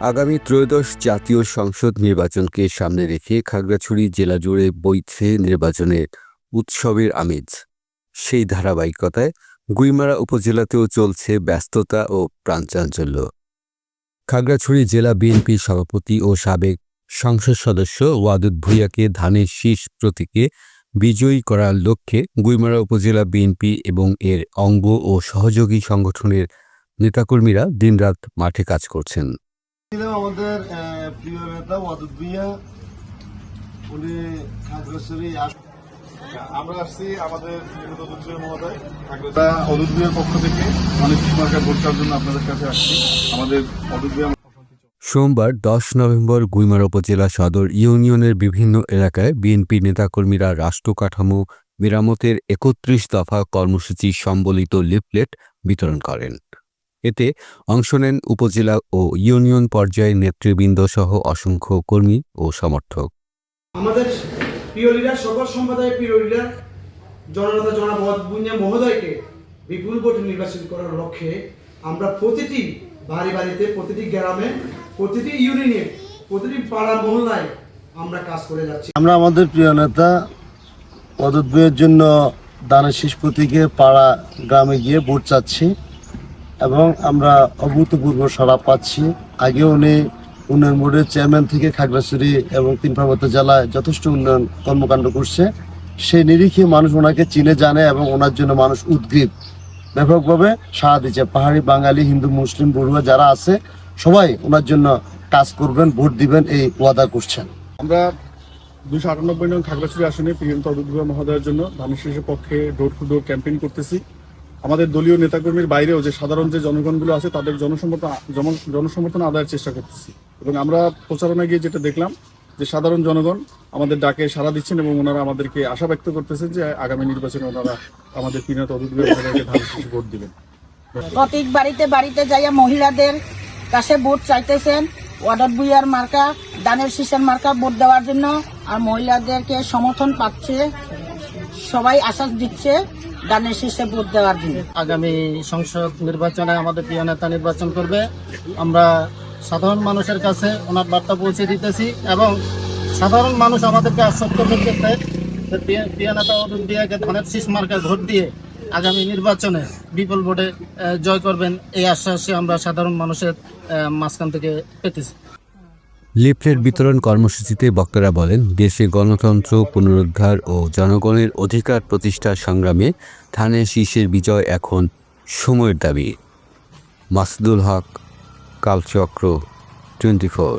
আগামী ত্রয়োদশ জাতীয় সংসদ নির্বাচনকে সামনে রেখে খাগড়াছড়ি জেলা জুড়ে বইছে নির্বাচনের উৎসবের আমেজ। সেই ধারাবাহিকতায় গুইমারা উপজেলাতেও চলছে ব্যস্ততা ও প্রাণচাঞ্চল্য। খাগড়াছড়ি জেলা বিএনপি সভাপতি ও সাবেক সংসদ সদস্য ওয়াদুদ ভুইয়াকে ধানের শীষ প্রতীকে বিজয়ী করার লক্ষ্যে গুইমারা উপজেলা বিএনপি এবং এর অঙ্গ ও সহযোগী সংগঠনের নেতাকর্মীরা দিনরাত মাঠে কাজ করছেন। আমাদের প্রিয় নেতা ওয়াদুদ উনি খাগড়াছড়ি আমরা আসছি আমাদের মহোদয়। অদুদ্দীয়ের পক্ষ থেকে অনেক মার্কার ভোট জন্য আপনাদের কাছে আসছি। আমাদের অদুদ্দীয় সোমবার দশ নভেম্বর গুইমার উপজেলা সদর ইউনিয়নের বিভিন্ন এলাকায় বিএনপি নেতাকর্মীরা রাষ্ট্র কাঠামো মেরামতের একত্রিশ দফা কর্মসূচি সম্বলিত লিফলেট বিতরণ করেন। এতে অংশ নেন উপজেলা ও ইউনিয়ন পর্যায়ের নেতৃবৃন্দ সহ অসংখ্য কর্মী ও সমর্থক। আমাদের প্রিয় লিডার সকল সম্প্রদায়ের প্রিয় লিডার জননেতা জনাব বুনিয়া মহোদয়কে বিপুল ভোটে নির্বাচন করার লক্ষ্যে আমরা প্রতিটি বাড়ি বাড়িতে প্রতিটি গ্রামে প্রতিটি ইউনিয়নে প্রতিটি পাড়া মহল্লায় আমরা কাজ করে যাচ্ছি। আমরা আমাদের প্রিয় নেতা ভুইয়ের জন্য দানের শীষ প্রতীকে পাড়া গ্রামে গিয়ে ভোট চাচ্ছি। এবং আমরা অভূতপূর্ব সাড়া পাচ্ছি। আগে উনি উন্নয়ন বোর্ডের চেয়ারম্যান থেকে খাগড়াছড়ি এবং তিন পার্বত্য জেলায় যথেষ্ট উন্নয়ন কর্মকাণ্ড করছে। সেই নিরিখে মানুষ ওনাকে চিনে, জানে এবং ওনার জন্য মানুষ উদ্গ্রীব। ব্যাপকভাবে সাড়া দিচ্ছে। পাহাড়ি বাঙালি, হিন্দু, মুসলিম, বড়ুয়া যারা আছে, সবাই ওনার জন্য কাজ করবেন, ভোট দিবেন, এই ওয়াদা করছেন। আমরা দুশো আটানব্বই নং খাগড়াছড়ি আসনে প্রিয়ন্ত অদুদ্দীয় মহোদয়ের জন্য ধানের শীষের পক্ষে ডোর টু ডোর ক্যাম্পেইন করতেছি। আমাদের দলীয় নেতাকর্মীর বাইরেও যে সাধারণ যে জনগণগুলো আছে, তাদের জনসমর্থন জনসমর্থন আদায়ের চেষ্টা করতেছি। এবং আমরা প্রচারণায় গিয়ে যেটা দেখলাম, যে সাধারণ জনগণ আমাদের ডাকে সাড়া দিচ্ছেন এবং ওনারা আমাদেরকে আশা ব্যক্ত করতেছেন যে আগামী নির্বাচনে ওনারা আমাদের মহোদয়কে ধানের ভোট দিবেন। প্রত্যেক বাড়িতে বাড়িতে যাইয়া মহিলাদের কাছে ভোট চাইতেছেন। ওয়ার্ডার বুইয়ার মার্কা, দানের শীষের মার্কা ভোট দেওয়ার জন্য। আর মহিলাদেরকে সমর্থন পাচ্ছে। সবাই আশ্বাস দিচ্ছে। দানের শীষে ভোট দেওয়ার জন্য আগামী সংসদ নির্বাচনে আমাদের প্রিয় নেতা নির্বাচন করবে। আমরা সাধারণ মানুষের কাছে ওনার বার্তা পৌঁছে দিতেছি এবং সাধারণ মানুষ আমাদেরকে আশ্বস্ত করতেছে প্রিয়- নেতা অদুল দিয়াকে ধানের শীষ মার্কায় ভোট দিয়ে আগামী নির্বাচনে বিপুল ভোটে জয় করবেন। এই আশ্বাসে আমরা সাধারণ মানুষের মাঝখান থেকে পেতেছি। লিফলেট বিতরণ কর্মসূচিতে বক্তারা বলেন, দেশে গণতন্ত্র, পুনরুদ্ধার ও জনগণের অধিকার প্রতিষ্ঠার সংগ্রামে ধানের শীর্ষের বিজয় এখন সময়ের দাবি। Masudul Haq, Kalchakra twenty four.